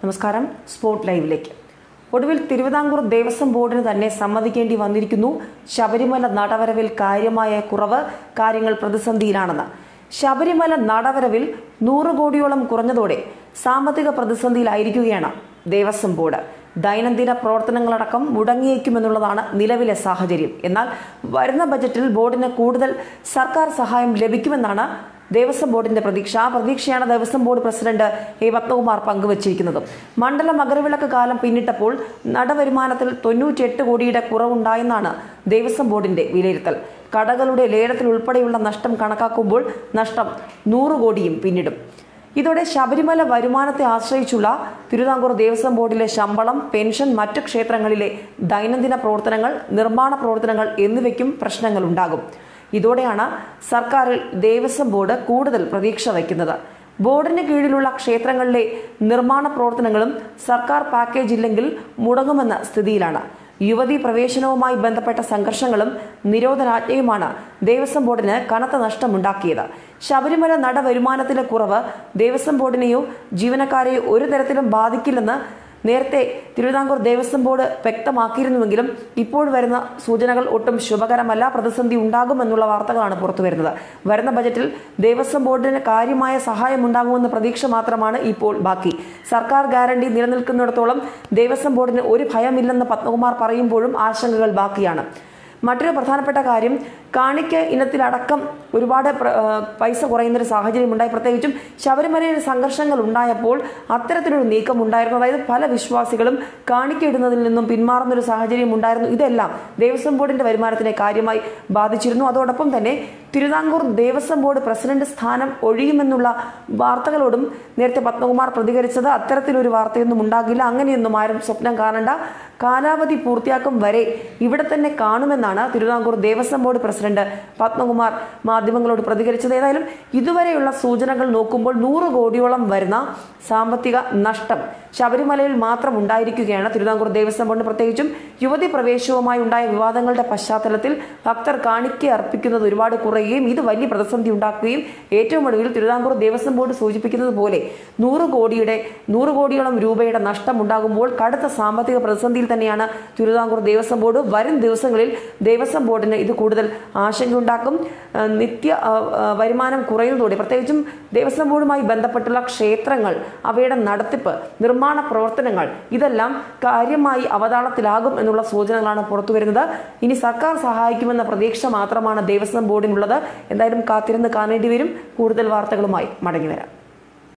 നമസ്കാരം. സ്പോർട്ട് ലൈവിലേക്ക്. ഒടുവിൽ തിരുവിതാംകൂർ ദേവസ്വം ബോർഡിന് തന്നെ സമ്മതിക്കേണ്ടി വന്നിരിക്കുന്നു. ശബരിമല നടവരവിൽ കാര്യമായ കുറവ് കാര്യങ്ങൾ പ്രതിസന്ധിയിലാണെന്ന്. ശബരിമല നടവരവിൽ നൂറ് കോടിയോളം കുറഞ്ഞതോടെ സാമ്പത്തിക പ്രതിസന്ധിയിലായിരിക്കുകയാണ് ദേവസ്വം ബോർഡ്. ദൈനംദിന പ്രവർത്തനങ്ങളടക്കം മുടങ്ങിയേക്കുമെന്നുള്ളതാണ് നിലവിലെ സാഹചര്യം. എന്നാൽ വരുന്ന ബജറ്റിൽ ബോർഡിന് കൂടുതൽ സർക്കാർ സഹായം ലഭിക്കുമെന്നാണ് ദേവസ്വം ബോർഡിന്റെ പ്രതീക്ഷ. ആ പ്രതീക്ഷയാണ് Devaswom board president A Padmakumar പങ്കുവച്ചിരിക്കുന്നത്. മണ്ഡല മകരവിളക്ക് കാലം പിന്നിട്ടപ്പോൾ നടവരുമാനത്തിൽ തൊണ്ണൂറ്റിയെട്ട് കോടിയുടെ കുറവുണ്ടായെന്നാണ് ദേവസ്വം ബോർഡിന്റെ വിലയിരുത്തൽ. കടകളുടെ ലേലത്തിൽ ഉൾപ്പെടെയുള്ള നഷ്ടം കണക്കാക്കുമ്പോൾ നഷ്ടം നൂറ് കോടിയും പിന്നിടും. ഇതോടെ ശബരിമല വരുമാനത്തെ ആശ്രയിച്ചുള്ള തിരുവിതാംകൂർ ദേവസ്വം ബോർഡിലെ ശമ്പളം പെൻഷൻ മറ്റു ക്ഷേത്രങ്ങളിലെ ദൈനംദിന പ്രവർത്തനങ്ങൾ നിർമ്മാണ പ്രവർത്തനങ്ങൾ എന്നിവയ്ക്കും പ്രശ്നങ്ങൾ ഉണ്ടാകും ഇതോടെയാണ് സർക്കാരിൽ ദേവസ്വം ബോർഡ് കൂടുതൽ പ്രതീക്ഷ വയ്ക്കുന്നത്. ബോർഡിന് കീഴിലുള്ള ക്ഷേത്രങ്ങളിലെ നിർമ്മാണ പ്രവർത്തനങ്ങളും സർക്കാർ പാക്കേജ് ഇല്ലെങ്കിൽ മുടങ്ങുമെന്ന സ്ഥിതിയിലാണ്. യുവതി പ്രവേശനവുമായി ബന്ധപ്പെട്ട സംഘർഷങ്ങളും നിരോധനാജ്ഞയുമാണ് ദേവസ്വം ബോർഡിന് കനത്ത നഷ്ടമുണ്ടാക്കിയത്. ശബരിമല നട വരുമാനത്തിലെ കുറവ് ദേവസ്വം ബോർഡിനെയോ ജീവനക്കാരെയോ ഒരു തരത്തിലും ബാധിക്കില്ലെന്ന് നേരത്തെ തിരുവിതാംകൂർ ദേവസ്വം ബോർഡ് വ്യക്തമാക്കിയിരുന്നുവെങ്കിലും ഇപ്പോൾ വരുന്ന സൂചനകൾ ഒട്ടും ശുഭകരമല്ല പ്രതിസന്ധി ഉണ്ടാകുമെന്നുള്ള വാർത്തകളാണ് പുറത്തുവരുന്നത്. വരുന്ന ബജറ്റിൽ ദേവസ്വം ബോർഡിന് കാര്യമായ സഹായം ഉണ്ടാകുമെന്ന പ്രതീക്ഷ മാത്രമാണ് ഇപ്പോൾ ബാക്കി. സർക്കാർ ഗ്യാരണ്ടി നിലനിൽക്കുന്നിടത്തോളം ദേവസ്വം ബോർഡിന് ഒരു ഭയമില്ലെന്ന് പത്മകുമാർ പറയുമ്പോഴും ആശങ്കകൾ ബാക്കിയാണ്. മറ്റൊരു പ്രധാനപ്പെട്ട കാര്യം കാണിക്ക ഇനത്തിലടക്കം ഒരുപാട് പൈസ കുറയുന്നൊരു സാഹചര്യം ഉണ്ടായി. പ്രത്യേകിച്ചും ശബരിമലയിൽ സംഘർഷങ്ങൾ ഉണ്ടായപ്പോൾ അത്തരത്തിലൊരു നീക്കം ഉണ്ടായിരുന്നു. അതായത് പല വിശ്വാസികളും കാണിക്കയിടുന്നതിൽ നിന്നും പിന്മാറുന്ന ഒരു സാഹചര്യം ഉണ്ടായിരുന്നു. ഇതെല്ലാം ദേവസ്വം ബോർഡിന്റെ വരുമാനത്തിനെ കാര്യമായി ബാധിച്ചിരുന്നു. അതോടൊപ്പം തന്നെ തിരുവിതാംകൂർ ദേവസ്വം ബോർഡ് പ്രസിഡന്റ് സ്ഥാനം ഒഴിയുമെന്നുള്ള വാർത്തകളോടും നേരത്തെ പത്മകുമാർ പ്രതികരിച്ചത് അത്തരത്തിലൊരു വാർത്തയൊന്നും ഉണ്ടാകില്ല. അങ്ങനെയൊന്നും ആരും സ്വപ്നം കാണണ്ട. കാലാവധി പൂർത്തിയാക്കും വരെ ഇവിടെ തന്നെ കാണുമെന്നാണ് തിരുവിതാംകൂർ ദേവസ്വം ബോർഡ് പ്രസിഡന്റ് പത്മകുമാർ മാധ്യമങ്ങളോട് പ്രതികരിച്ചത്. ഏതായാലും ഇതുവരെയുള്ള സൂചനകൾ നോക്കുമ്പോൾ നൂറ് കോടിയോളം വരുന്ന സാമ്പത്തിക നഷ്ടം ശബരിമലയിൽ മാത്രം ഉണ്ടായിരിക്കുകയാണ്. തിരുവിതാംകൂർ ദേവസ്വം ബോർഡിന് പ്രത്യേകിച്ചും യുവതി പ്രവേശവുമായി ഉണ്ടായ വിവാദങ്ങളുടെ പശ്ചാത്തലത്തിൽ ഭക്തർ കാണിക്ക അർപ്പിക്കുന്നത് ഒരുപാട് കുറയുകയും ഇത് വലിയ പ്രതിസന്ധി ഉണ്ടാക്കുകയും ഏറ്റവും ഒടുവിൽ തിരുവിതാംകൂർ ദേവസ്വം ബോർഡ് സൂചിപ്പിക്കുന്നത് പോലെ നൂറ് കോടിയുടെ നൂറ് കോടിയോളം രൂപയുടെ നഷ്ടം ഉണ്ടാകുമ്പോൾ കടുത്ത സാമ്പത്തിക പ്രതിസന്ധിയിൽ തന്നെയാണ് തിരുവിതാംകൂർ ദേവസ്വം ബോർഡ്. വരും ദിവസങ്ങളിൽ ദേവസ്വം ബോർഡിന് ഇത് കൂടുതൽ ആശങ്കയുണ്ടാക്കും. നിത്യ വരുമാനം കുറയുന്നതോടെ പ്രത്യേകിച്ചും ദേവസ്വം ബോർഡുമായി ബന്ധപ്പെട്ടുള്ള ക്ഷേത്രങ്ങൾ അവയുടെ നടത്തിപ്പ് നിർമ്മാണ പ്രവർത്തനങ്ങൾ ഇതെല്ലാം കാര്യമായി അവതാളത്തിലാകും എന്നുള്ള സൂചനകളാണ് പുറത്തു വരുന്നത്. ഇനി സർക്കാർ സഹായിക്കുമെന്ന പ്രതീക്ഷ മാത്രമാണ് ദേവസ്വം ബോർഡിനുള്ളത്. എന്തായാലും കാത്തിരുന്ന് കാണേണ്ടി വരും. കൂടുതൽ വാർത്തകളുമായി മടങ്ങി വരാം